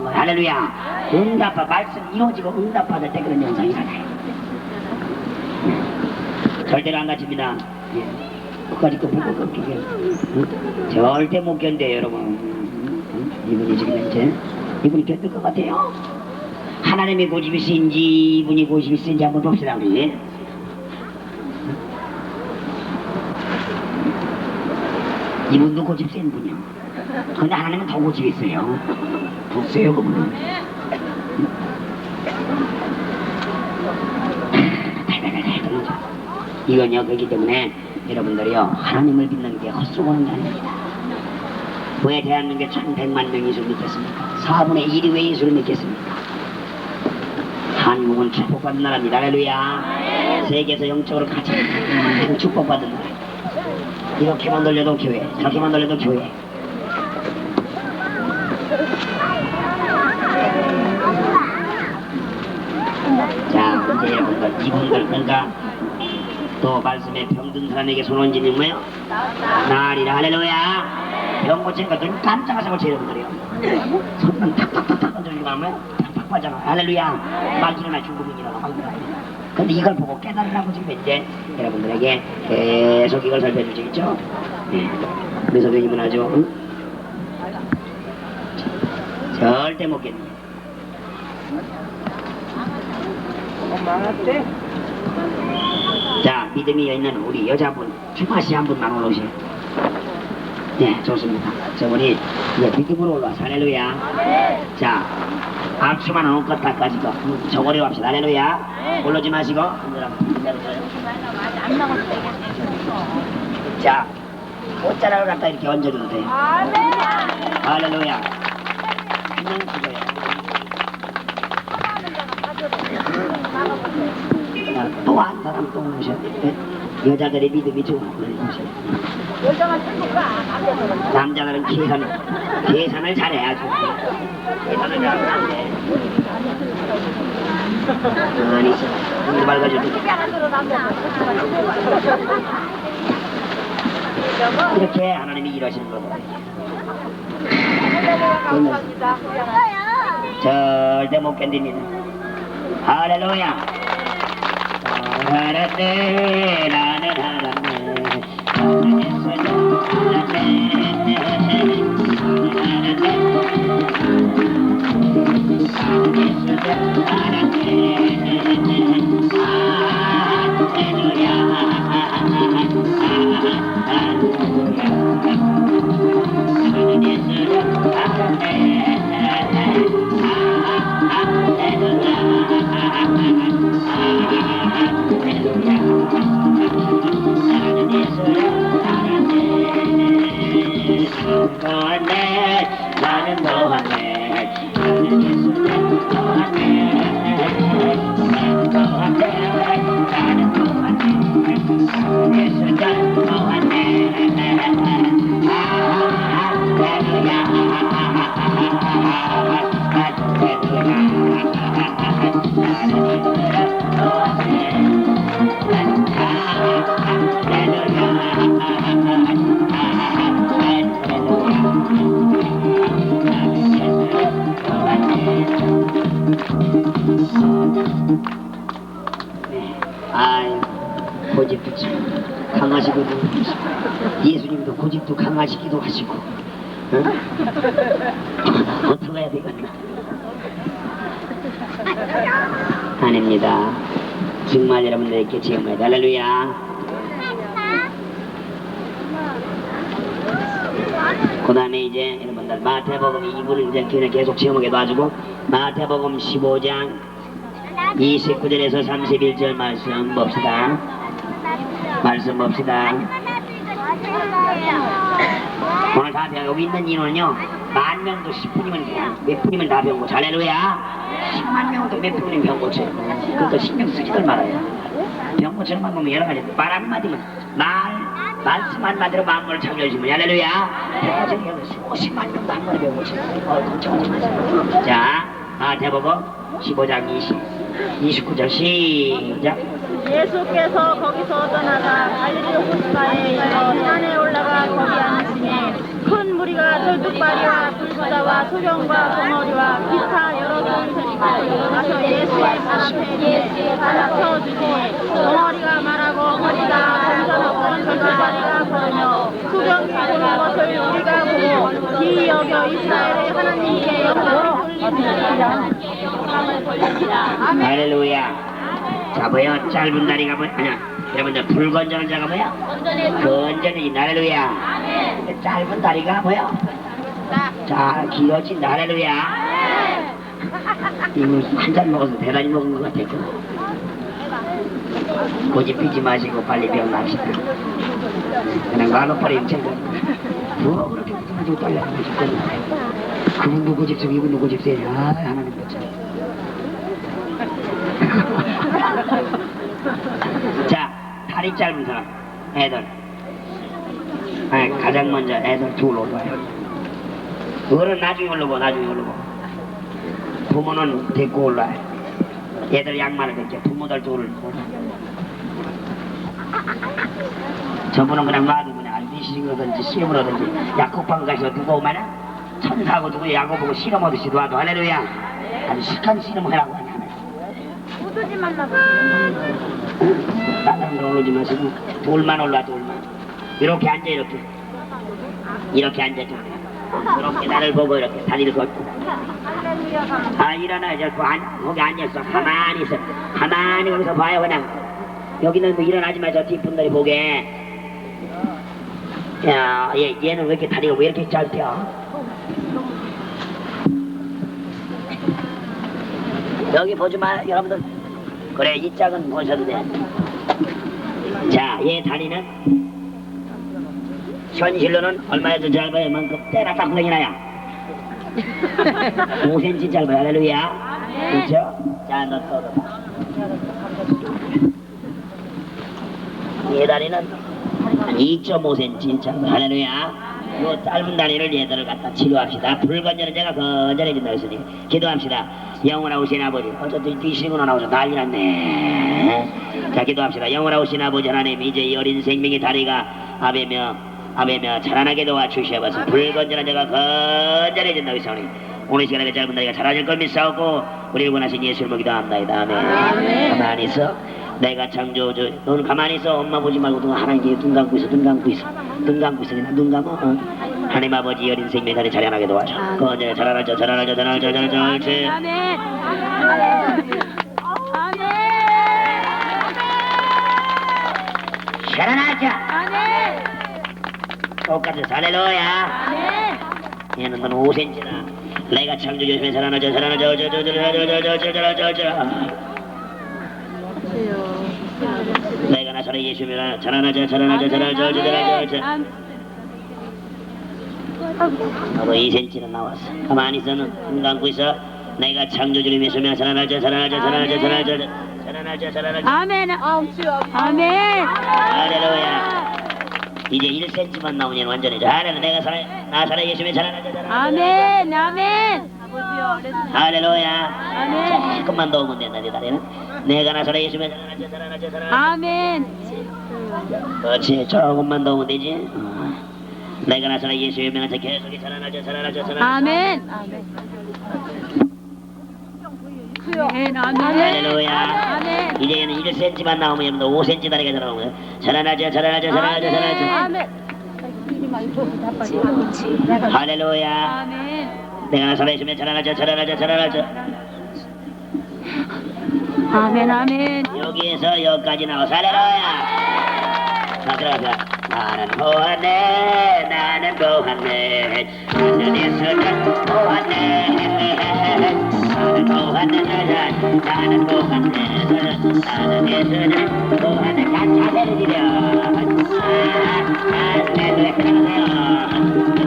보시는 거예요. 할렐루야. 응답받 말씀 이루어지고 응답받을 때 그런 현상이 일어나요. 네. 절대로 안. 예. 끝까지 또 불고 꺾이게. 응? 절대 못 견뎌요, 여러분. 이분이 지금 현재 이분이 견딜 것 같아요. 하나님의 고집이 센지 이분이 고집이 센지 한번 봅시다 우리. 이분도 고집 센 분이요. 근데 하나님은 더 고집이 있어요. 더 세요, 그분은. 달달달달 떨리죠. 이건요, 그렇기 때문에 여러분들이요, 하나님을 믿는 게 헛수고는 게 아닙니다. 왜 대한민국에 1100만 명이 예수를 믿겠습니까? 4분의 1이 왜 예수를 믿겠습니까? 한국은 축복받는 나라입니다. 할렐루야. 세계에서 영적으로 가장 큰 축복받는 나라. 이렇게만 돌려도 교회, 저렇게만 돌려도 교회. 이분들, 그러니까 또 말씀에 병든 사람에게 손 얹으면 뭐요? 나리라 할렐루야. 병 고친 것들은 깜짝하고 제 여러분들이요. 손만 탁탁탁탁 얹어주고 하면 빠져나 할렐루야. 막 일어나 중국인 일어나 막 일어나. 근데 이걸 보고 깨달으라고 지금 이제 여러분들에게 계속 이걸 살펴주시겠죠? 네. 그래서 교님은 아주 응? 절대 못 깼네. 자, 믿음이 있는 우리 여자분, 주마시 한 분만 올라오세요. 네, 좋습니다. 저분이 이제 믿음으로 올라와서 할렐루야. 자, 앞치만 안 껐다까지도 저고려 합시다. 할렐루야. 올라오지 마시고. 자, 옷자락을 갖다 이렇게 얹어줘도 돼요. 할렐루야. 그냥 그거예요. 또 오셔야 돼. 여자들의 믿음이 좋아. 남자들은 계산, 계산을 잘해야죠. 계산을 잘하면 안 돼. 아니, 눈이 밝아져도 이렇게 하나님이 일하시는. 감사합니다. 절대 못 견딥니다. 할렐루야. 살 나는 너한테 예수 참 강하시거든 예수님도 고집도 강하시기도 하시고. 응? 어떻게 해야 되겠나 아닙니다. 정말 여러분들에게 지금까지 할렐루야. 그 다음에 이제 여러분들 마태복음 2부를 이제 계속 지어먹게 놔주고 마태복음 15장 29절에서 31절 말씀 봅시다 말씀 봅시다. 오늘 다 배워 여기 있는 인원은요 만 명도 10분이면 그냥 몇 분이면 다 배운 거죠 할렐루야. 10만 명도 몇 분이면 배운 거죠 그러니까 신경 쓰지들 말아요. 배운 것처럼만 보면 여러 가지 말 한마디면 말 말씀 한마디로 마음을 참여해주면 할렐루야. 수십만 명도 한 번에 거죠 어, 자 마태복음 15장 20 29절 시작 예수께서 거기서 떠나가 갈릴리 호수가에 이르러 산에 올라가 거기 앉으시니 큰 무리가 절뚝발이와 불부자와 소경과 덩어리와 기타 여러 동생이 가서 예수의 발 앞에 예수의 발 앞에 세워주시니 덩어리가 말하고 허리가 건전하고 절뚝발이가 걸으며 소경이 보는 것을 우리가 보고 귀히 여겨 이스라엘의 하나님께 영광을 아멘 할렐루야. 자, 뭐야? 짧은 다리가 뭐야? 아니야. 여러분들, 불건전한 자가 뭐야? 건전해진 할렐루야. 짧은 다리가 뭐야? 자, 길어진 할렐루야. 이거 한 잔 먹어서 대단히 먹은 것 같아. 고집 피지 마시고 빨리 병납시다. 그냥 만원빨리 임체가 뭐 그렇게 가지고 딸려가지고 죽겠네. 그분도 고집세고 이분도 고집세요. 아, 하나님 참. 자, 다리 짧은 사람, 애들. 아, 가장 먼저 애들 둘 올라와요. 어른 나중에 올라고, 나중에 올라고. 부모는 데리고 올라요. 얘들 양말을 벗겨, 부모들 둘을 올라요. 저분은 그냥 놔두고 그냥 알비시거든지 시험을하든지 약국방 가서 누가 오면은 천사하고 누구 야고보고 실험하듯이 놔도 할렐루야 아주 실한 실험하라고 말라고. 다른 데 올라오지 마시고 돌만 올라 돌만. 이렇게 앉아 이렇게. 이렇게 앉아도 이렇게 나를 보고 이렇게 다리를 걷고. 아 일어나 이제 그 안, 거기 앉아있어. 가만히 있어. 가만히 거기서 봐요 그냥. 여기는 뭐 일어나지 마저 뒷분들이 보게. 야 얘, 얘는 왜 이렇게 다리가 왜 이렇게 짧대요? 여기 보지 마 여러분들 그래 이 짝은 보셔도 돼자얘 다리는? 현실로는 얼마나 더 짧아요. 이만큼 때나 깜짝이 나야 5cm 짧아요. 할렐루야. 그렇죠? 자너 떠봐 얘 다리는 한 2.5cm 짧아요 할렐루야. 요 짧은 다리를 얘들을 갖다 치료합시다. 불건전한 자가 건전해진다 했으니 기도합시다 영원하오신 아버지 어쨌든 뒤시구나 나오죠 난리 났네. 자 기도합시다. 영원하오신 아버지 하나님 이제 이 어린 생명의 다리가 아베며 아베며 자라나게 도와주시옵소서. 불건전한 자가 건전해진다고 했사오니 오늘 시간에 짧은 나이가 자라질 걸 믿사오고 우리를 원하신 예수를 먹기도 합나이다. 아멘. 가만히 있어. 내가 창조주 너는 가만히 있어. 엄마 보지 말고 너 하나님께 눈 감고 있어. 눈 감고 있어. 눈 감고 있어. 그냥 눈 감어. 어. 하나님 아버지 여린 생명이 다리 자라나게 도와줘. 건전에 어, 네, 자라나죠 자라나죠 자라나죠 자라나죠. 옳지. 아멘. 자라나죠 아멘. 똑같이 할렐루야. 얘는 넌 5cm다 내가 창조주시면 자라나죠 자라나죠 자라나죠 자라나죠 자라나죠 내가 나서는 예수님이라 자라나죠 자라나죠 자라나죠 자라나죠 너도 2cm는 나왔어. 가만히 있어 눈 감고 있어. 내가 창조주를 예수면 자라나자 자라나자 자라나자 자라나자 자라나자 자라나자 아멘. 아멘. 할렐루야. 이제 1cm만 나오면 완전해져. 할렐루야. 내가 살아 나사렛 예수면 자라나자 자라나자 아멘. 아멘. 할렐루야. 아멘. 조금만 더 오면 된다 내 다리는. 내가 나사렛 예수면 자라나자 자라나자 자라나자. 아멘. 그렇지 조금만 더 오면 되지. 어. 내가 나사렛 예수의 명한테 계속 자라나자 자라나자 자라나자. 아멘. 아멘. 아멘. 아멘. 할렐루야. 아멘. 이제는 1cm만 나오면 여러분들 5cm 다리가. 자라나자 자라나자 자라나자 자라나자. 아멘. 할렐루야. 아멘. 내가 나사렛 예수면 자라나자 자라나자 자라나자. 아멘. 아멘. 여기에서 여기까지 나와서 할렐루야. 자 들어가자. 나는 호하네? 나는 고하네? 나는 예수는 호하네? 나는 호하네? 나는 호하네? 나는 예수는 호하네? 다 차별이려 아, 아, 내 노래 끝나네요.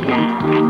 Hallelujah.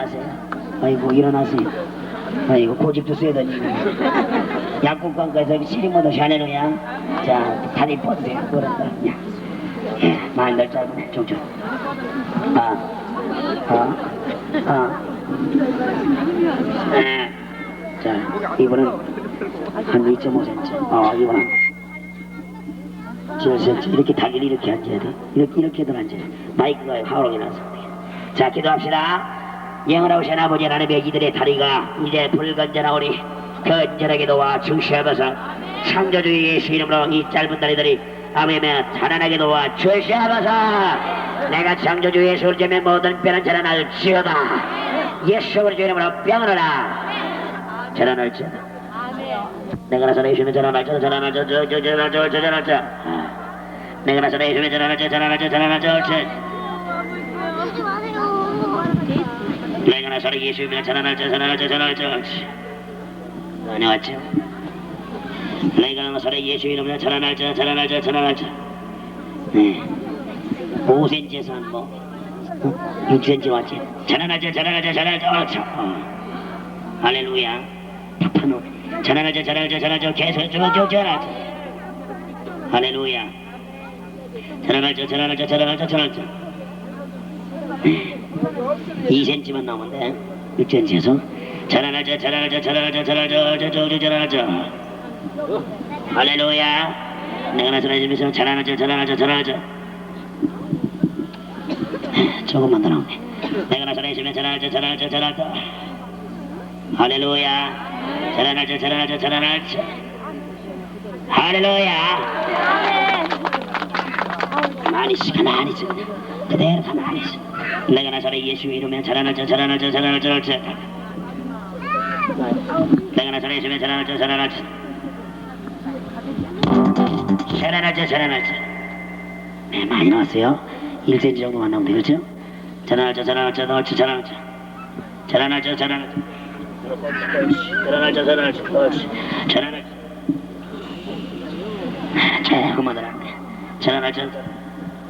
일어나세요. 아이고 일어나세요. 아이고 고집도 써야 되니. 약국관가에서 시리모도 샤넬로야. 자 다리 뻗으세요. 그런다. 야. 예, 많이 넓잖아. 좀좀. 아, 아, 아. 네. 자 이번은 한 2.5cm. 어 이번은 저, 저, 이렇게 다리를 이렇게 앉아야 돼. 이렇게, 이렇게들 앉아야 돼. 마이크가 화롱이 나서. 자, 기도합시다. 영을 오신 아버지 하나님의 이들의 다리가 이제 불건전하오니 건전하게 도와 주시옵소서. 창조주 예수 이름으로 이 짧은 다리들이 아멘에 자라나게 도와 주시옵소서. 내가 창조주 예수를 제면 모든 뼈는 자라날 지어다. 예수 그리스도 이름으로 병하노라. 자라날 지어다. 내가 나서 자라날 자 자라날 자 저, 저, 자라날 자 자라날 자 내가 나서 예수는 자라날 자 자라날 자 자라날 자 옳지. 내가 나서 예수님의 자라날 자 자라날 자 자라날 자 옳지. 안녕하죠. 내가 나서 예수 이름으로 자라날 자 자라날 자 자라날 자 네. 5cm에서 한 뭐, 6cm 왔지. 자라날 자 자라날 자 자라날 자 옳지. 어. 할렐루야. 파파노. 자라날 자 자라날 자 자라날 자 계속 쭉쭉 자라날 자. 할렐루야. 자라날 자 자라날 자 자라날 자 자라날 자. 2cm만 나오면 돼. 6cm에서. 자라날 자 자라날 자 자라날 자 자라날 자 저저저 자라날 자. 할렐루야. 내가 나서나지면서 자라날 자 자라날 자 자라날 자. 조금만 더 나오네. 내가 나서나지면 자라날 자 자라날 자 자라날 자. 할렐루야. 자라날 자 자라날 자 자라날 자. 할렐루야. 가만히 있어 가만히 있어 그대로 가만히 있어 내가 나서는 예수 이름에 자라날 자 자라날 자 자라날 자 자라날 자. 내가 나서는 예수 이름에 자라날 자 자라날 자. 자라날 자 자라날 자네 많이 나왔어요 1cm 정도만 나오면 되겠죠? 자라날 자 자라날 자 옳지 자라날 자. 자라날 자 자라날 자. 자라날 자 자라날 자 옳지 자라날 자. 조금만 더 나오네 자라날 자.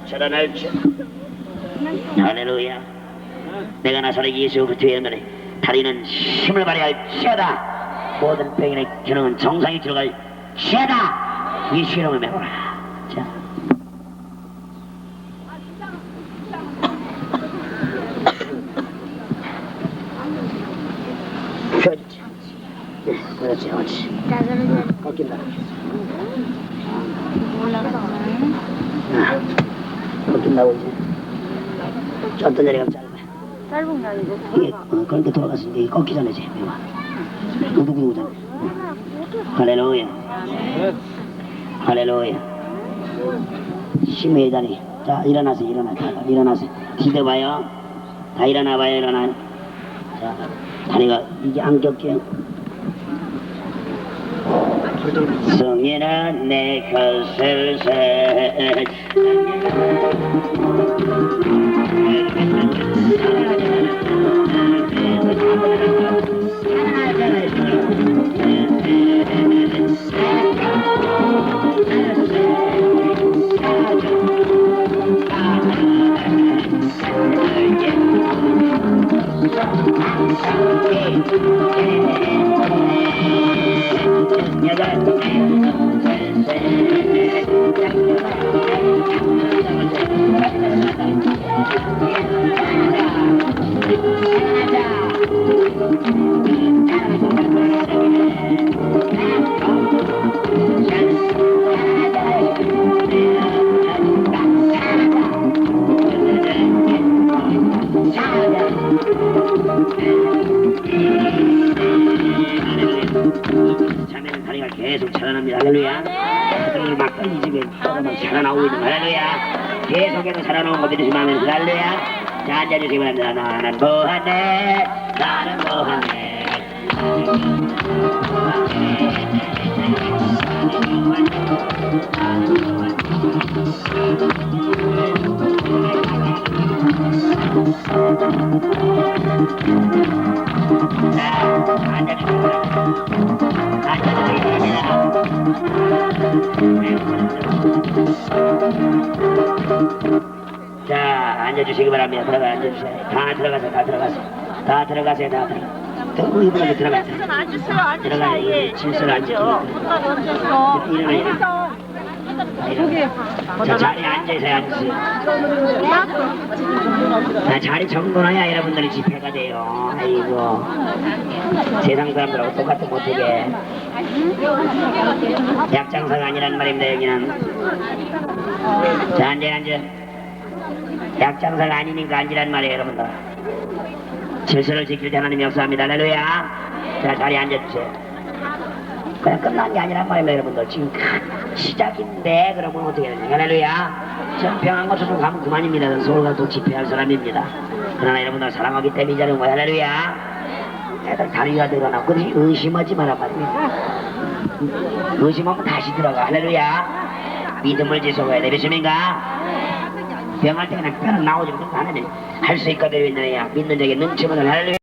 자라날 자 할렐루야. 내가 나서는 예수 그리스도의 이름에 다리는 힘을 발휘할 지어다. 모든 병인의 기능은 정상이 들어갈 지어다. 예수 이름을 메워라. 자. 그렇지 네, 그렇지. 그렇지 꺾인다. 아, 꺾인다고 이제 좀더 내려가면 짧아 짧은 게 아니고 이게 어, 그렇게 돌아갔으니까 이게 꺾이잖아 이제 이거. 누구누구잖아 할렐루야. 할렐루야. 심의 다니. 자 일어나서 일어나. 다 일어나서 기대봐요. 다 일어나봐요 일어나. 자 다리가 이게 안 꺾여 성인아 내 것을 Thank you. 자매는 다리가 계속 자라납니다. 할렐루야. 그들을 막 떨리지게 막 자라나오고 있는. 할렐루야. 계속해서 자라나오는 거 믿으시면 할렐루야. 자, 앉아주시기 바랍니다. 나는 뭐하네. 자, 앉아주시기 바랍니다. 들어가 앉아주세요. 다 들어가세요. 다 들어가세요. 다 들어가세요. 다 들어가. 더 이분하게 들어가세요. 질서 앉으세요 앉으세요 들어가요. 예 질서를. 끝까지 앉으세요 일어나요. 자, 자리에 앉아있어요. 앉으세요. 아, 자리 정돈해야 여러분들이 집회가 돼요. 아이고. 세상 사람들하고 똑같은 못하게. 약장사가 아니란 말입니다, 여기는. 자, 앉아, 앉아. 약장사가 아니니까 앉으란 말이에요, 여러분들. 질서를 지킬 때 하나님이 역사합니다. 할렐루야. 자, 자리에 앉아주세요. 그냥 끝난 게 아니란 말입니다, 여러분들. 지금 시작인데, 그러면 어떻게 해야 되냐. 할렐루야. 전평한 곳으로 가면 그만입니다. 서울 가서 또 집회할 사람입니다. 그러나 여러분들 사랑하기 때문에 이 자리에 모여. 할렐루야. 애들 다리가 들어나. 그러지 의심하지 마란 말입니다. 의심하면 다시 들어가. 할렐루야. 믿음을 지속해야 돼. 믿습니까? 병할 때 그냥 뼈는 나오지 못하는 할수 있거든요. 믿는 자에게 능치면 할렐루야.